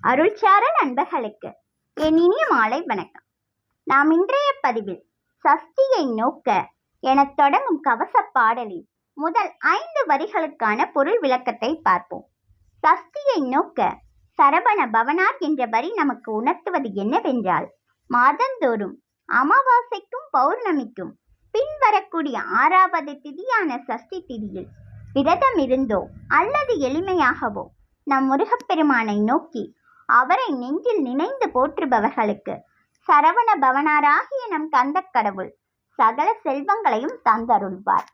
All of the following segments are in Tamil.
அருள்சார நண்பர்களுக்கு என் இனிய மாலை வணக்கம். நாம் இன்றைய பதிவில் சஷ்டியை நோக்க எனத் தொடங்கும் கவச பாடலின் முதல் ஐந்து வரிகளுக்கான பொருள் விளக்கத்தை பார்ப்போம். சஷ்டியை நோக்க சரவண பவனார் என்ற வரி நமக்கு உணர்த்துவது என்னவென்றால் மாதந்தோறும் அமாவாசைக்கும் பௌர்ணமிக்கும் பின்வரக்கூடிய ஆறாவது திதியான சஷ்டி திதியில் விரதம் இருந்தோ அல்லது எளிமையாகவோ நம் முருகப்பெருமானை நோக்கி அவரை நெஞ்சில் நினைந்து போற்றுபவர்களுக்கு. சரவண பவனாராகிய நம் கந்தக் கடவுள் சகல செல்வங்களையும் தந்தருள்வார்.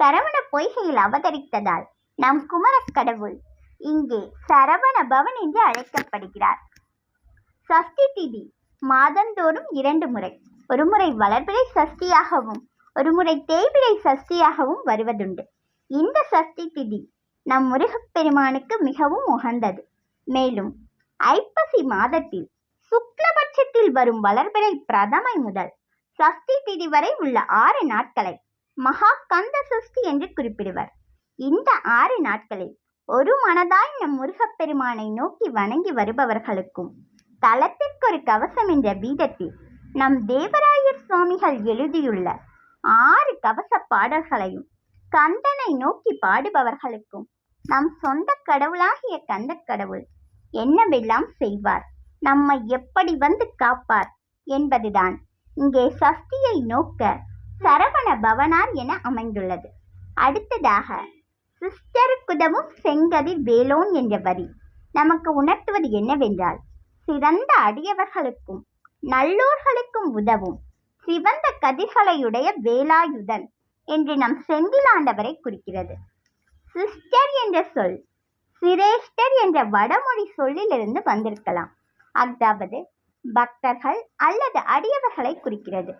சரவண பொய்கையில் அவதரித்ததால் நம் குமரக் கடவுள் இங்கே சரவண பவன் என்று அழைக்கப்படுகிறார். சஷ்டி திதி மாதந்தோறும் இரண்டு முறை. ஒருமுறை வளர்பிறை சஷ்டியாகவும் ஒருமுறை தேய்பிறை சஷ்டியாகவும் வருவதுண்டு. இந்த சஷ்டி திதி நம் முருகப்பெருமானுக்கு மிகவும் உகந்தது. மேலும் ஐப்பசி மாதத்தில் சுக்லபட்சத்தில் வரும் வளர்பிறை பிரதமை முதல் சஷ்டி திதி வரை உள்ள ஆறு நாட்களை மகா கந்த சஷ்டி என்று குறிப்பிடுவர். இந்த ஆறு நாட்களில் ஒரு மனதாய் நம் முருகப்பெருமானை நோக்கி வணங்கி வருபவர்களுக்கும் தலத்திற்கு ஒரு கவசம் என்ற வீதத்தில் நம் தேவராயர் சுவாமிகள் எழுதியுள்ள ஆறு கவச பாடல்களையும் கந்தனை நோக்கி பாடுபவர்களுக்கும் நம் சொந்த கடவுளாகிய கந்தக் கடவுள் என்னவெல்லாம் செய்வார்? நம்மை எப்படி வந்து காப்பார்? என்பதுதான். இங்கே சஷ்டியை நோக்க சரவண பவனார் என அமைந்துள்ளது. அடுத்ததாக சிஸ்டருக்குதவும் செங்கதி வேலோன் என்ற வரி. நமக்கு உணர்த்துவது என்னவென்றால் சிறந்த அடியவர்களுக்கும் நல்லோர்களுக்கும் உதவும் சிவந்த கதிகளையுடைய வேலாயுதன் என்று நம் செந்திலாண்டவரை குறிக்கிறது. சிஸ்டர் என்ற சொல் சிரேஷ்டர் என்ற வடமொழி சொல்லிலிருந்து வந்திருக்கலாம். அதாவது பக்தர்கள் அல்லது அடியவர்களை குறிக்கிறது.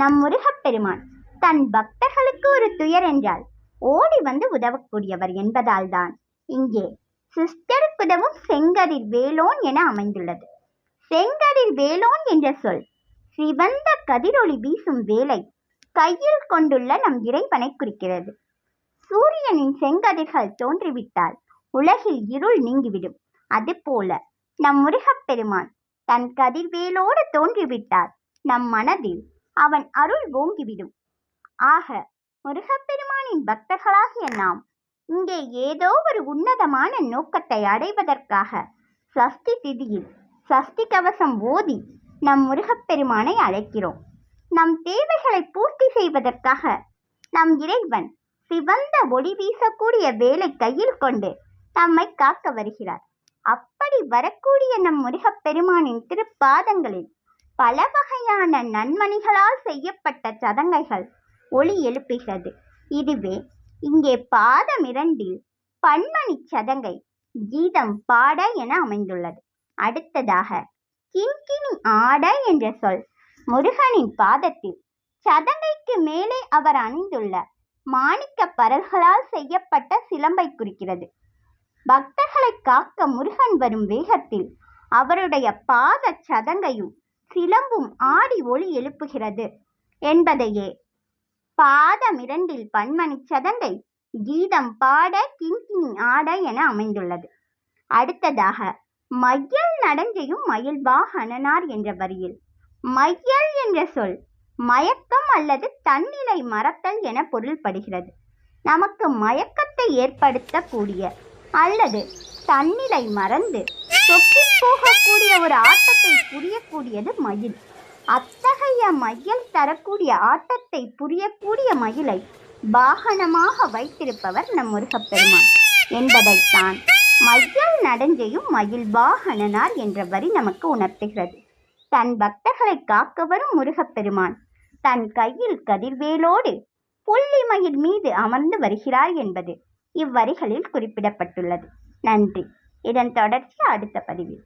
நம் முருகப்பெருமான் தன் பக்தர்களுக்கு ஒரு துயர் என்றால் ஓடி வந்து உதவக்கூடியவர் என்பதால் தான் இங்கே சிஸ்டருக்குதவும் செங்கதிர் வேலோன் என அமைந்துள்ளது. செங்கதிர் வேலோன் என்ற சொல் சிவந்த கதிரொளி வீசும் வேலை கையில் கொண்டுள்ள நம் இறைவனை குறிக்கிறது. சூரியனின் செங்கதிர்கள் தோன்றிவிட்டால் உலகில் இருள் நீங்கிவிடும். அதுபோல நம் முருகப்பெருமான் தன் கதிர்வேலோடு தோன்றிவிட்டால் நம் மனதில் அவன் அருள் ஓங்கிவிடும். ஆக முருகப்பெருமானின் பக்தர்களாகிய நாம் இங்கே ஏதோ ஒரு உன்னதமான நோக்கத்தை அடைவதற்காக சஷ்டி திதியில் சஷ்டி கவசம் ஓதி நம் முருகப்பெருமானை அழைக்கிறோம். நம் தேவைகளை பூர்த்தி செய்வதற்காக நம் இறைவன் சிவந்த ஒளி வீசக்கூடிய வேலை கையில் கொண்டு நம்மை காக்க வருகிறார். அப்படி வரக்கூடிய நம் முருகப்பெருமானின் திருப்பாதங்களில் பல வகையான நன்மணிகளால் செய்யப்பட்ட சதங்கைகள் ஒளி எழுப்புகிறது. இதுவே இங்கே பாதம் இரண்டில் பன்மணி சதங்கை கீதம் பாட என அமைந்துள்ளது. அடுத்ததாக கிண்கிணி ஆட என்ற சொல் முருகனின் பாதத்தில் சதங்கைக்கு மேலே அவர் அணிந்துள்ள மாணிக்க பரல்களால் செய்யப்பட்ட சிலம்பை குறிக்கிறது. பக்தர்களை காக்க முருகன் வரும் வேகத்தில் அவருடைய பாத சதங்கையும் சிலம்பும் ஆடி ஒளி எழுப்புகிறது. என்பதையே பாதம் இரண்டில் பன்மணி சதங்கை கீதம் பாட கிங்கினி ஆட என அமைந்துள்ளது. அடுத்ததாக மையல் நடஞ்சையும் மயில் வாகனனார் என்ற வரியில் மையல் என்ற சொல் மயக்கம் அல்லது தன்னிலை மறத்தல் என பொருள்படுகிறது. நமக்கு மயக்கத்தை ஏற்படுத்தக்கூடிய அல்லது தன்னிலை மறந்து சொக்கி போகக்கூடிய ஒரு ஆட்டத்தை புரியக்கூடியது மயில். அத்தகைய மயில் தரக்கூடிய ஆட்டத்தை புரியக்கூடிய மயிலை வாகனமாக வைத்திருப்பவர் நம் முருகப்பெருமான். என்பதைத்தான் மையல் நடஞ்சையும் மயில் வாகனனார் என்ற வரி நமக்கு உணர்த்துகிறது. தன் பக்தர்களை காக்க வரும் முருகப்பெருமான் தன் கையில் கதிர்வேலோடு புள்ளி மயில் மீது அமர்ந்து வருகிறார் என்பது இவ்வரிகளில் குறிப்பிடப்பட்டுள்ளது. நன்றி. இதன் தொடர்ச்சி அடுத்த பதிவில்